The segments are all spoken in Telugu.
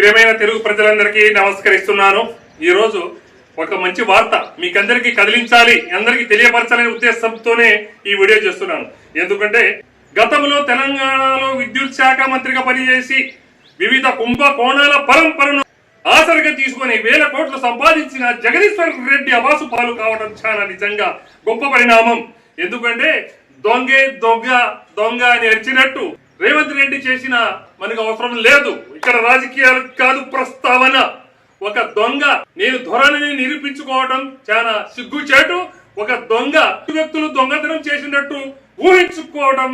ప్రియమైన తెలుగు ప్రజలందరికీ నమస్కరిస్తున్నాను. ఈ రోజు ఒక మంచి వార్త మీకందరికీ కదిలించాలి అందరికీ తెలియపరచాలనే ఉద్దేశంతోనే ఈ వీడియో చేస్తున్నాను. ఎందుకంటే గతంలో తెలంగాణలో విద్యుత్ శాఖ మంత్రిగా పనిచేసి వివిధ కుంభకోణాల పరంపరను ఆసరిగా తీసుకొని వేల కోట్లు సంపాదించిన జగదీశ్వర్ రెడ్డి అవాసు పాలు కావడం చాలా నిజంగా గొప్ప పరిణామం. ఎందుకంటే దొంగే దొంగ దొంగ అని అరిచినట్టు రేవంత్ రెడ్డి చేసిన మనకు అవసరం లేదు. ఇక్కడ రాజకీయాలు కాదు ప్రస్తావన. ఒక దొంగ నేను ధోరణిని నిరూపించుకోవడం చాలా సిగ్గుచేటు. ఒక దొంగ వ్యక్తులు దొంగతనం చేసినట్టు ఊహించుకోవడం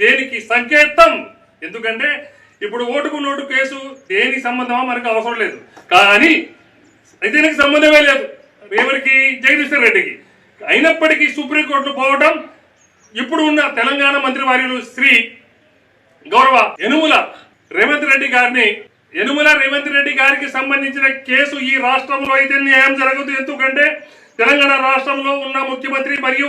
దేనికి సంకేతం? ఎందుకంటే ఇప్పుడు ఓటుకు నోటు కేసు దేనికి సంబంధమా మనకు అవసరం లేదు. కానీ దీనికి సంబంధమే లేదు. ఎవరికి? జగదీశ్వర్ రెడ్డికి. అయినప్పటికీ సుప్రీంకోర్టు పోవడం ఇప్పుడు ఉన్న తెలంగాణ మంత్రి వర్యులు శ్రీ గౌరవ యనుముల రేవంత్ రెడ్డి గారిని యనుమల రేవంత్ రెడ్డి గారికి సంబంధించిన కేసు ఈ రాష్ట్రంలో అయితే న్యాయం జరగదు. ఎందుకంటే తెలంగాణ రాష్ట్రంలో ఉన్న ముఖ్యమంత్రి మరియు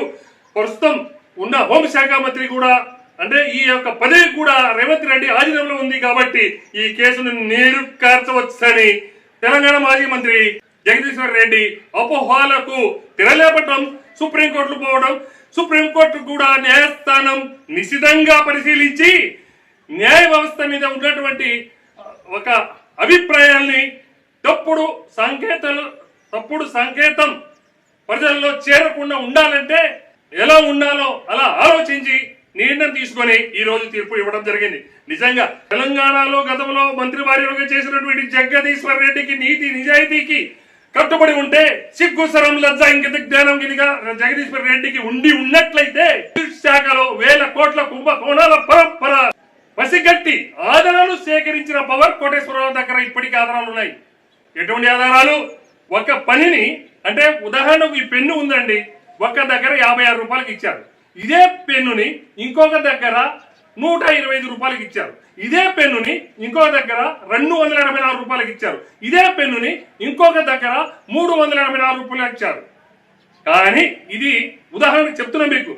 ప్రస్తుతం ఉన్న హోంశాఖ మంత్రి కూడా అంటే ఈ యొక్క పదవి కూడా రేవంత్ రెడ్డి ఆధీనంలో ఉంది కాబట్టి ఈ కేసును నిరుకార్చవచ్చని తెలంగాణ మాజీ మంత్రి జగదీశ్వర్ రెడ్డి అపోహాలకు తెరలేపటం సుప్రీంకోర్టు పోవడం సుప్రీంకోర్టు కూడా న్యాయస్థానం నిశితంగా పరిశీలించి న్యాయ వ్యవస్థ మీద ఉన్నటువంటి ఒక అభిప్రాయాల్ని తప్పుడు సంకేతాలు తప్పుడు సంకేతం ప్రజల్లో చేరకుండా ఉండాలంటే ఎలా ఉండాలో అలా ఆలోచించి నిర్ణయం తీసుకొని ఈ రోజు తీర్పు ఇవ్వడం జరిగింది. నిజంగా తెలంగాణలో గతంలో మంత్రి వారిగా చేసినటువంటి జగదీశ్వర్ రెడ్డికి నీతి నిజాయితీకి కట్టుబడి ఉంటే సిగ్గుసరం లజ్జ ఇంక జ్ఞానం గినిగా జగదీశ్వర్ రెడ్డికి ఉండి ఉన్నట్లయితే విద్యుత్ శాఖలో వేల కోట్ల కుంభకోణాల పరంపర పసిగట్టి ఆధారాలు సేకరించిన పవర్ కోటేశ్వరరావు దగ్గర ఆధారాలు ఉన్నాయి? ఎటువంటి ఆధారాలు? ఒక పనిని అంటే ఉదాహరణకు ఈ పెన్ను ఉందండి ఒక దగ్గర యాభై ఆరు రూపాయలకి ఇచ్చారు. ఇదే పెన్నుని ఇంకొక దగ్గర నూట ఇరవై ఐదు రూపాయలకి ఇచ్చారు. ఇదే పెన్నుని ఇంకొక దగ్గర రెండు వందల ఎనభై నాలుగు రూపాయలకి ఇచ్చారు. ఇదే పెన్నుని ఇంకొక దగ్గర మూడు వందల ఎనభై నాలుగు రూపాయలు ఇచ్చారు. కానీ ఇది ఉదాహరణకు చెప్తున్నా మీకు.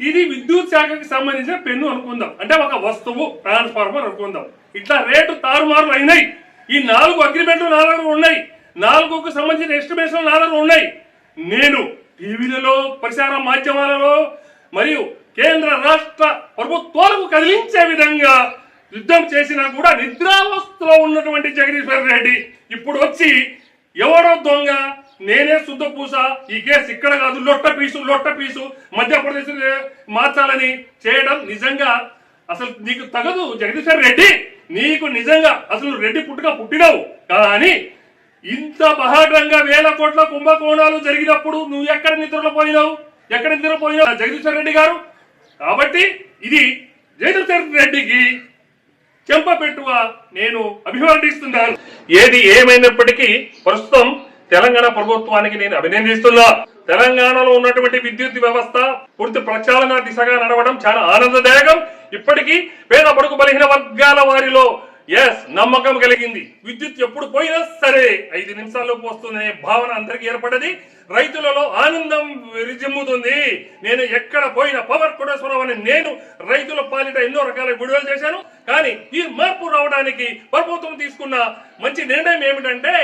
ఇది విద్యుత్ శాఖకి సంబంధించిన పెన్ను అనుకుందాం. అంటే ఒక వస్తువు ట్రాన్స్ఫార్మర్ అనుకుందాం. ఇట్లా రేటు తారుమారులు అయినాయి. ఈ నాలుగు అగ్రిమెంట్లు నాలుగు ఉన్నాయి. నాలుగుకు సంబంధించిన ఎస్టిమేషన్ నాలుగు ఉన్నాయి. నేను టీవీలలో ప్రసార మాధ్యమాలలో మరియు కేంద్ర రాష్ట్ర ప్రభుత్వాలకు కదిలించే విధంగా యుద్ధం చేసినా కూడా నిద్రావస్థలో ఉన్నటువంటి జగదీశ్వర రెడ్డి ఇప్పుడు వచ్చి ఎవరో దొంగ నేనే శుద్ధ పూస ఈ కేసు ఇక్కడ కాదు లొట్ట పీసు లొట్ట పీసు మధ్యప్రదేశ్ మార్చాలని చేయడం నిజంగా అసలు నీకు తగదు జగదీశ్వర్ రెడ్డి. నీకు నిజంగా అసలు రెడ్డి పుట్టుక పుట్టినావు. కానీ ఇంత బహాటంగా వేల కోట్ల కుంభకోణాలు జరిగినప్పుడు నువ్వు ఎక్కడ నిద్రలో పోయినావు? ఎక్కడ నిద్రలో పోయినావు? జగదీశ్వర్ రెడ్డి గారు? కాబట్టి ఇది జగదీశ్వర్ రెడ్డికి చెంపపెట్టుగా నేను అభివర్ణిస్తున్నాను. ఏది ఏమైనప్పటికీ ప్రస్తుతం తెలంగాణ ప్రభుత్వానికి నేను అభినందిస్తున్నా. తెలంగాణలో ఉన్నటువంటి విద్యుత్ వ్యవస్థ పూర్తి ప్రక్షాళన దిశగా నడవడం చాలా ఆనందదాయకం. ఇప్పటికీ పేద పడుకు బలహీన వర్గాల వారిలో ఎస్ నమ్మకం కలిగింది. విద్యుత్ ఎప్పుడు పోయినా సరే ఐదు నిమిషాల్లోపు వస్తుందనే భావన అందరికీ ఏర్పడది రైతులలో ఆనందం విరిజిమ్ముతుంది. నేను ఎక్కడ పోయిన పవర్ కోటేశ్వరరావు అని నేను రైతుల పాలిట ఎన్నో రకాల విడుదల చేశాను. కానీ ఈ మార్పు రావడానికి ప్రభుత్వం తీసుకున్న మంచి నిర్ణయం ఏమిటంటే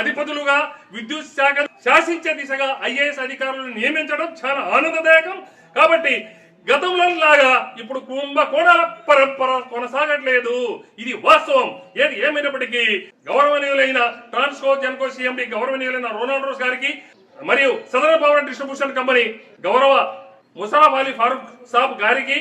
అధిపతులుగా విద్యుత్ శాఖ శాసించే దిశగా ఐఏఎస్ అధికారులను నియమించడం చాలా ఆనందదాయకం. కాబట్టి గతంలో లాగా ఇప్పుడు కుంభకోణాల పరంపర కొనసాగట్లేదు. ఇది వాస్తవం. ఏది ఏమైనప్పటికీ గౌరవనీయులైన ట్రాన్స్కో జన్కో సిఎండి గౌరవనీయులైన రొనాల్డ్ రోస్ గారికి మరియు సదరన్ పవర్ డిస్ట్రిబ్యూషన్ కంపెనీ గౌరవ ముసాఫ్ అలీ ఫారూక్ సాబ్ గారికి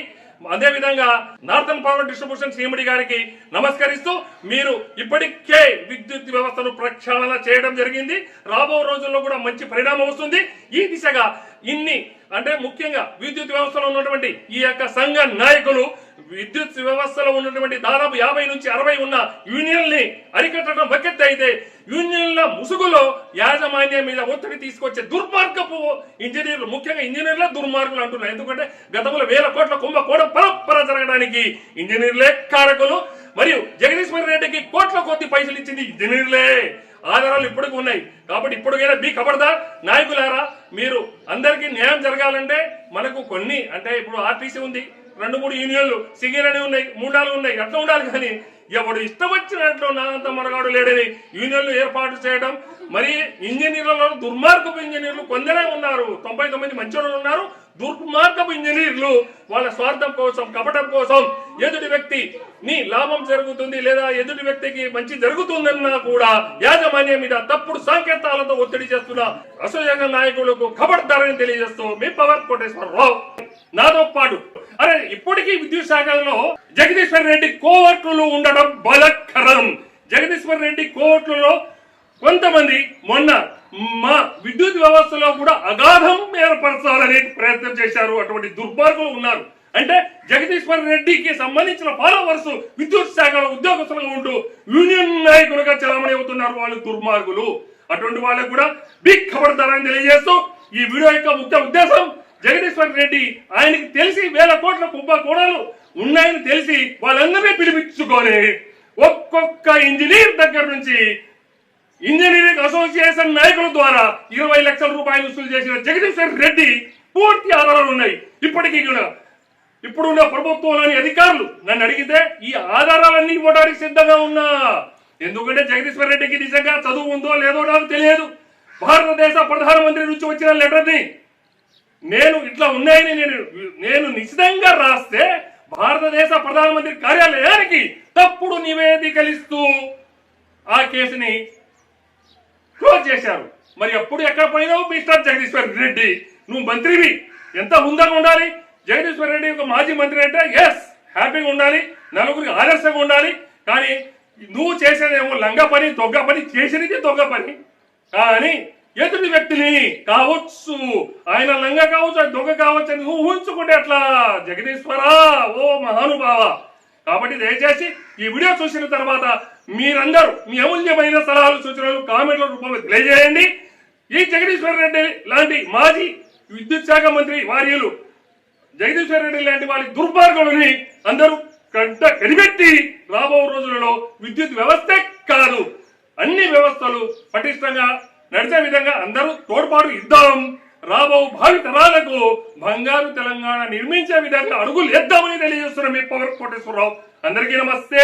అదే విధంగా నార్థన్ పవర్ డిస్ట్రిబ్యూషన్ సీఎండి గారికి నమస్కరిస్తూ మీరు ఇప్పటికే విద్యుత్ వ్యవస్థను ప్రక్షాళన చేయడం జరిగింది. రాబో రోజుల్లో కూడా మంచి పరిణామం వస్తుంది. ఈ దిశగా ఇన్ని అంటే ముఖ్యంగా విద్యుత్ వ్యవస్థలో ఉన్నటువంటి ఈ యొక్క సంఘ నాయకులు విద్యుత్ వ్యవస్థలో ఉన్నటువంటి దాదాపు యాభై నుంచి అరవై ఉన్న యూనియన్ని అరికట్టడం బకెత్ అయితే యూనియన్ల ముసుగులో యాజమాన్యం మీద ఒత్తిడి తీసుకొచ్చే దుర్మార్గపు ఇంజనీర్లు ముఖ్యంగా ఇంజనీర్లే దుర్మార్గులు అంటున్నారు. ఎందుకంటే గతంలో వేల కోట్ల కుంభకోణం పరపర జరగడానికి ఇంజనీర్లే కారకులు. మరియు జగదీశ్వర్ రెడ్డికి కోట్ల కొద్ది పైసలు ఇచ్చింది ఇంజనీర్లే. ఆధారాలు ఇప్పటికి ఉన్నాయి. కాబట్టి ఇప్పటికైనా బీ కబడదా నాయకులారా మీరు అందరికీ న్యాయం జరగాలంటే మనకు కొన్ని అంటే ఇప్పుడు ఆర్టీసీ ఉంది రెండు మూడు యూనియన్లు సింగిల్ అని ఉన్నాయి మూడు నాలుగు ఉన్నాయి అట్లా ఉండాలి కానీ ఎవడు ఇష్టం వచ్చినట్లు నానంత మనగాడు లేడని యూనియన్లు ఏర్పాటు చేయడం మరి ఇంజనీర్లలో దుర్మార్గపు ఇంజనీర్లు కొందరే ఉన్నారు తొంభై తొమ్మిది మంచి ఉన్నారు దుర్మార్గపు ఇంజనీర్లు వాళ్ళ స్వార్థం కోసం కపటం కోసం ఎదుటి వ్యక్తి నీ లాభం జరుగుతుంది లేదా ఎదుటి వ్యక్తికి మంచి జరుగుతుందన్నా కూడా యాజమాన్యం మీద తప్పుడు సంకేతాలతో ఒత్తిడి చేస్తున్న అసోసియేషన్ నాయకులకు కబడతారని తెలియజేస్తూ మీ పవర్ కోటేశ్వరరావు నాతో పాటు అరే ఇప్పటికీ విద్యుత్ శాఖలో జగదీశ్వర్ రెడ్డి కోవర్టులు ఉండడం బలకరం జగదీశ్వర్ రెడ్డి కోవర్టులలో కొంతమంది మొన్న మా విద్యుత్ వ్యవస్థలో కూడా అగాధం ఏర్పరచాలని ప్రయత్నం చేశారు. అటువంటి దుర్మార్గులు ఉన్నారు. అంటే జగదీశ్వర్ రెడ్డికి సంబంధించిన ఫాలోవర్స్ విద్యుత్ శాఖలో ఉద్యోగస్తులుగా ఉంటూ యూనియన్ నాయకులుగా చలామణి అవుతున్నారు వాళ్ళు దుర్మార్గులు. అటువంటి వాళ్ళకు కూడా బిగ్ ఖబర్దారని తెలియజేస్తూ ఈ వీడియో యొక్క ముఖ్య ఉద్దేశం జగదీశ్వర్ రెడ్డి ఆయనకి తెలిసి వేల కోట్ల కుంభకోణాలు ఉన్నాయని తెలిసి వాళ్ళందరినీ పిలిపించుకొని ఒక్కొక్క ఇంజనీర్ దగ్గర నుంచి ఇంజనీరింగ్ అసోసియేషన్ నాయకుల ద్వారా ఇరవై లక్షల రూపాయలు వసూలు చేసిన జగదీశ్వర్ రెడ్డి పూర్తి ఆధారాలు ఉన్నాయి. ఇప్పటికీ కూడా ఇప్పుడున్న ప్రభుత్వంలోని అధికారులు నన్ను అడిగితే ఈ ఆధారాలన్నీ ఇవ్వడానికి సిద్ధంగా ఉన్నా. ఎందుకంటే జగదీశ్వర్ రెడ్డికి నిజంగా చదువు ఉందో లేదో నాకు తెలియదు. భారతదేశ ప్రధానమంత్రి నుంచి వచ్చిన లెటర్ని నేను ఇట్లా ఉన్నాయని నేను నేను నిశ్చితంగా రాస్తే భారతదేశ ప్రధానమంత్రి కార్యాలయానికి తప్పుడు నివేదికలిస్తూ ఆ కేసుని క్లోజ్ చేశారు. మరి ఎప్పుడు ఎక్కడ పోయినావు? మిస్టర్ జగదీశ్వర్ రెడ్డి. నువ్వు మంత్రివి. ఎంత హుందాగా ఉండాలి? జగదీశ్వర్ రెడ్డి ఒక మాజీ మంత్రి అంటే ఎస్ హ్యాపీగా ఉండాలి నలుగురికి ఆదర్శంగా ఉండాలి. కానీ నువ్వు చేసేదేమో లంగ పని దొంగ పని చేసినది దొంగ పని. కానీ ఎదుటి వ్యక్తిని కావచ్చు. ఆయన లంగ కావచ్చు దొంగ కావచ్చు అని నువ్వు ఊహించుకుంటే అట్లా జగదీశ్వరా ఓ మహానుభావ. కాబట్టి దయచేసి ఈ వీడియో చూసిన తర్వాత మీరందరూ మీ అమూల్యమైన సలహాలు సూచనలు కామెంట్ల రూపంలో తెలియజేయండి. ఈ జగదీశ్వర్ రెడ్డి లాంటి మాజీ విద్యుత్ శాఖ మంత్రి వార్యులు జగదీశ్వర్ రెడ్డి లాంటి వారి దుర్మార్గులని అందరూ కంట కనిపెట్టి రాబో రోజులలో విద్యుత్ వ్యవస్థే కాదు. అన్ని వ్యవస్థలు పటిష్టంగా నడిచే విధంగా అందరూ తోడ్పాటు ఇద్దాం. రాబో భావి తరాలకు బంగారు తెలంగాణ నిర్మించే విధంగా అడుగులు ఎద్దామని తెలియజేస్తున్న మీ పవర్ కోటేశ్వరరావు. అందరికీ నమస్తే.